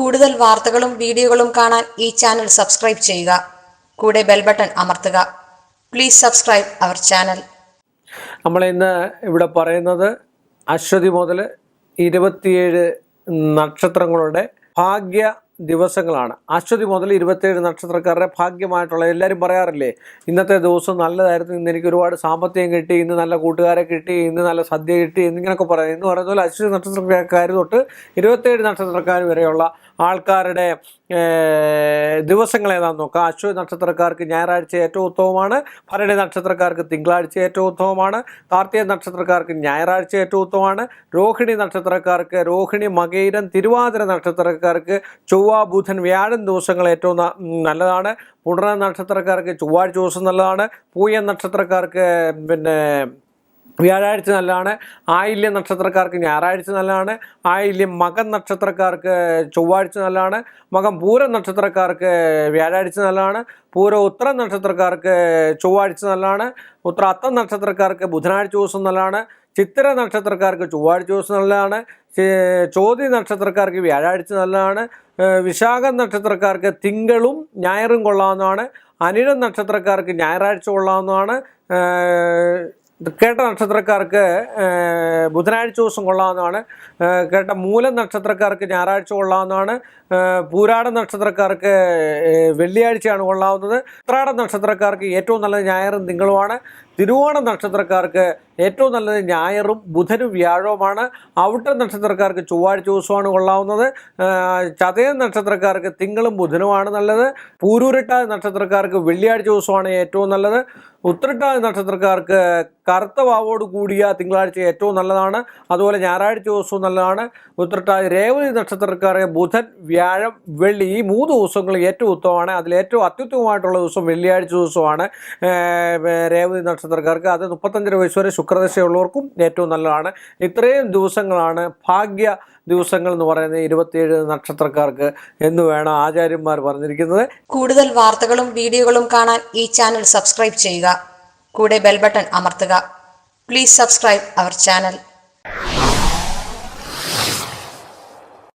കൂടുതൽ വാർത്തകളും വീഡിയോകളും കാണാൻ ഈ ചാനൽ സബ്സ്ക്രൈബ് ചെയ്യുക. കൂടെ ബെൽ ബട്ടൺ അമർത്തുക. Please subscribe our channel. നമ്മൾ ഇന്ന് ഇവിടെ പറയുന്നത് അശ്വതി മുതൽ ഇരുപത്തിയേഴ് നക്ഷത്രങ്ങളുടെ ഭാഗ്യ ദിവസങ്ങളാണ്. അശ്വതി മുതൽ ഇരുപത്തേഴ് നക്ഷത്രക്കാരുടെ ഭാഗ്യമായിട്ടുള്ള എല്ലാവരും പറയാറില്ലേ ഇന്നത്തെ ദിവസം നല്ലതായിരുന്നു ഇന്ന് എനിക്ക് ഒരുപാട് സാമ്പത്തികം കിട്ടി ഇന്ന് നല്ല കൂട്ടുകാരെ കിട്ടി ഇന്ന് നല്ല സദ്യ കിട്ടി എന്നിങ്ങനെയൊക്കെ പറയാം. എന്ന് പറയുന്ന പോലെ അശ്വതി നക്ഷത്രക്കാർ തൊട്ട് ഇരുപത്തേഴ് നക്ഷത്രക്കാർ വരെയുള്ള ആൾക്കാരുടെ ദിവസങ്ങൾ ഏതാണെന്ന് നോക്കാം. അശ്വതി നക്ഷത്രക്കാർക്ക് ഞായറാഴ്ച ഏറ്റവും ഉത്തമമാണ് ഭരണി നക്ഷത്രക്കാർക്ക് തിങ്കളാഴ്ച ഏറ്റവും ഉത്തമമാണ് കാർത്തിക നക്ഷത്രക്കാർക്ക് ഞായറാഴ്ച ഏറ്റവും ഉത്തമമാണ് രോഹിണി നക്ഷത്രക്കാർക്ക് രോഹിണി മകയിരം തിരുവാതിര നക്ഷത്രക്കാർക്ക് ചൊവ്വ ബുധൻ വ്യാഴം ദിവസങ്ങൾ ഏറ്റവും നല്ലതാണ്. പുണർ നക്ഷത്രക്കാർക്ക് ചൊവ്വാഴ്ച ദിവസം നല്ലതാണ്. പൂയ നക്ഷത്രക്കാർക്ക് പിന്നെ വ്യാഴാഴ്ച നല്ലതാണ്. ആയില്യം നക്ഷത്രക്കാർക്ക് ഞായറാഴ്ച നല്ലതാണ്. ആയില്യം മകൻ നക്ഷത്രക്കാർക്ക് ചൊവ്വാഴ്ച നല്ലതാണ്. മകം പൂര നക്ഷത്രക്കാർക്ക് വ്യാഴാഴ്ച നല്ലതാണ്. പൂര ഉത്തര നക്ഷത്രക്കാർക്ക് ചൊവ്വാഴ്ച നല്ലതാണ്. ഉത്തര അത്തം നക്ഷത്രക്കാർക്ക് ബുധനാഴ്ച ദിവസം നല്ലതാണ്. ചിത്തിര നക്ഷത്രക്കാർക്ക് ചൊവ്വാഴ്ച ദിവസം നല്ലതാണ്. ചോതി നക്ഷത്രക്കാർക്ക് വ്യാഴാഴ്ച നല്ലതാണ്. വിശാഖ നക്ഷത്രക്കാർക്ക് തിങ്കളും ഞായറും കൊള്ളാവുന്നതാണ്. അനിഴ നക്ഷത്രക്കാർക്ക് ഞായറാഴ്ച കൊള്ളാവുന്നതാണ്. കേട്ട നക്ഷത്രക്കാർക്ക് ബുധനാഴ്ച ദിവസം കൊള്ളാവുന്നതാണ്. കേട്ട മൂല നക്ഷത്രക്കാർക്ക് ഞായറാഴ്ച കൊള്ളാവുന്നതാണ്. പൂരാട നക്ഷത്രക്കാർക്ക് വെള്ളിയാഴ്ചയാണ് കൊള്ളാവുന്നത്. ഉത്രാട നക്ഷത്രക്കാർക്ക് ഏറ്റവും നല്ലത് ഞായറും തിങ്കളുമാണ്. തിരുവോണ നക്ഷത്രക്കാർക്ക് ഏറ്റവും നല്ലത് ഞായറും ബുധനും വ്യാഴവുമാണ്. ഔട്ട നക്ഷത്രക്കാർക്ക് ചൊവ്വാഴ്ച ദിവസമാണ് കൊള്ളാവുന്നത്. ചതയ നക്ഷത്രക്കാർക്ക് തിങ്കളും ബുധനുമാണ് നല്ലത്. പൂരൂരിട്ട നക്ഷത്രക്കാർക്ക് വെള്ളിയാഴ്ച ദിവസമാണ് ഏറ്റവും നല്ലത്. ഉത്രട്ട നക്ഷത്രക്കാർക്ക് കറുത്ത വാവോട് കൂടിയ തിങ്കളാഴ്ച ഏറ്റവും നല്ലതാണ്. അതുപോലെ ഞായറാഴ്ച ദിവസവും നല്ലതാണ്. ഉത്രട്ട രേവതി നക്ഷത്രക്കാർക്ക് ബുധൻ വ്യാഴം വെള്ളി ഈ മൂന്ന് ദിവസങ്ങൾ ഏറ്റവും ഉത്തമമാണ്. അതിൽ ഏറ്റവും അത്യുത്തമമായിട്ടുള്ള ദിവസം വെള്ളിയാഴ്ച ദിവസമാണ്. രേവതി രേവതി നക്ഷത്രക്കാർക്ക് അത് മുപ്പത്തഞ്ചര വയസ്സ് വരെ ശുക്രദശയുള്ളവർക്കും ഏറ്റവും നല്ലതാണ്. ഇത്രയും ദിവസങ്ങളാണ് ഭാഗ്യ ദിവസങ്ങൾ എന്ന് പറയുന്നത് ഇരുപത്തിയേഴ് നക്ഷത്രക്കാർക്ക് എന്ന് വേണം ആചാര്യന്മാർ പറഞ്ഞിരിക്കുന്നത്. കൂടുതൽ വാർത്തകളും വീഡിയോകളും കാണാൻ ഈ ചാനൽ സബ്സ്ക്രൈബ് ചെയ്യുക. കൂടെ ബെൽബട്ടൺ അമർത്തുക. Please subscribe our channel